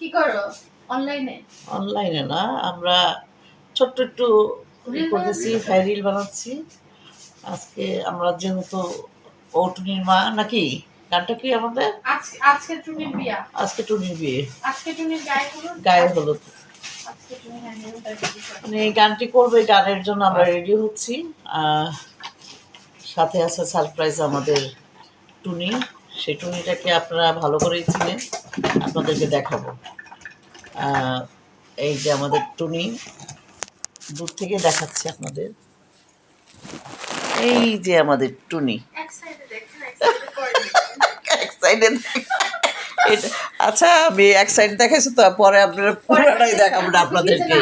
কি করো? অনলাইনে অনলাইনে না আমরা ছোট্ট একটু করতেছি হ্যাঁ রিল বানাচ্ছি। আজকে আমরা যেহেতু ওটুনির মা নাকি? গানটা কি আমাদের? আজকে আজকে টুনির বিয়া। আজকে টুনির বিয়ে। আজকে টুনির গায়ে হলুদ? গায়ে হলুদ। মানে গানটি করবে গানের জন্য আমরা রেডি হচ্ছি। সাথে আছে সারপ্রাইজ আমাদের টুনি। সেই টুনিটাকে আপনারা ভালো করেই চিনেন। আপনাদেরকে দেখাবো। এই যে আমাদের টুনি দূর থেকে দেখাচ্ছি আপনাদের। এই যে আমাদের টুনি। এক সাইডে এটা আচ্ছা আমি এক সাইড দেখাইছি তো পরে আপনারা পুরোটাই দেখাবো না আপনাদেরকে।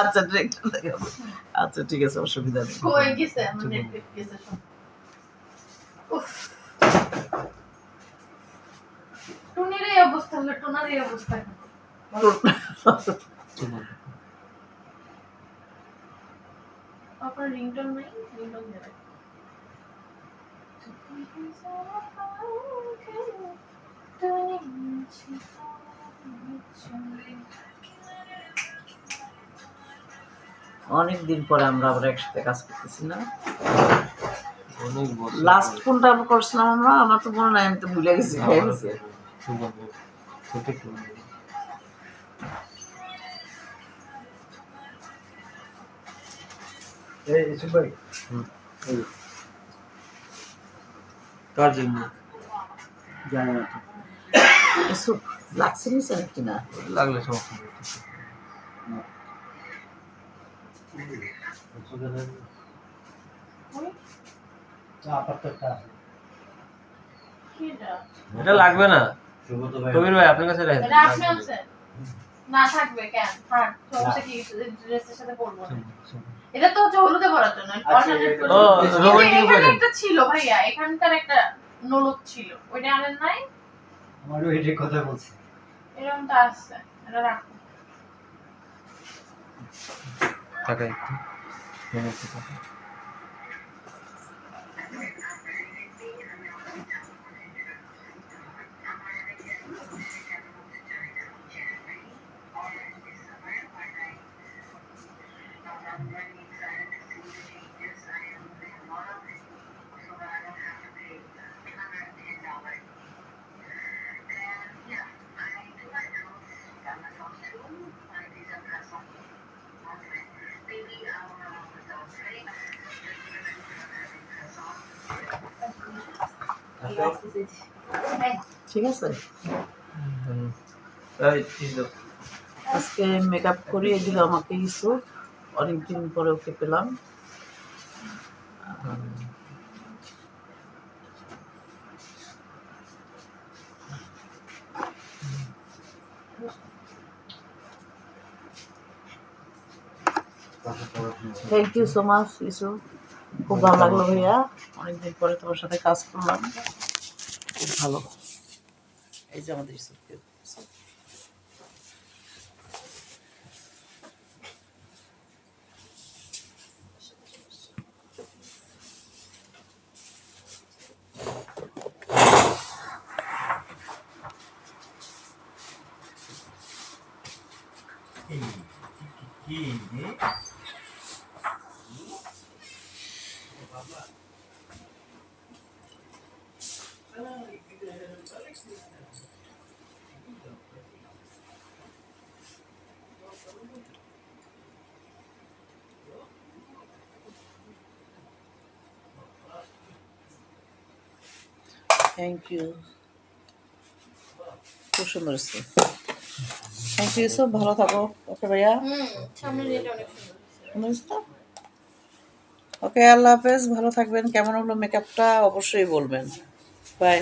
আচ্ছা ডিরেক্টর দেখাবো। আচ্ছা ঠিক আছে অসুবিধা নেই হয়ে গেছে আমার নেটফ্লিক্স গেছে সব উফ। টুনির এই অবস্থা হলে টোনার এই অবস্থা আপনার রিংটোন নাই রিংটোন দেবে অনেক দিন পরে আমরা আবার একসাথে কাজ করতেছি না। লাস্ট কোনটা আমরা করছিলাম আমরা? আমার তো মনে নাই আমি তো ভুলে গেছি কার জন্য? জানি না তো। লাগছে লাগলে সমস্যা এটা? এটা লাগবে না। কবির ভাই আপনার কাছে আনছেন? না থাকবে কেন? থাক সমস্যা কি ড্রেসের সাথে পরবো এটা তো হচ্ছে হলুদে ভরার জন্য কিন্তু এখানে একটা ছিল ভাইয়া এখানকার একটা নলক ছিল। ওইটা আনেন নাই? আমারও এটাই কথা বলছি। এরকমটা আছে এটা রাখো। টাকা একটু। ঠিক আছে? আজকে মেকআপ করিয়ে দিল আমাকে কিছু। অনেকদিন পরে ওকে পেলাম। থ্যাংক ইউ সো মাচ ইসু খুব ভালো লাগল ভাইয়া। অনেকদিন পরে তোমার সাথে কাজ করলাম। খুব ভালো। এই যে আমাদের ইসুকে থ্যাংক ইউ খুব সুন্দর থ্যাংক ইউ সব ভালো থাকো। ওকে ভাইয়া? সামনে অনেক সুন্দর? ওকে আল্লাহ হাফেজ ভালো থাকবেন। কেমন হলো মেকআপটা অবশ্যই বলবেন। বাই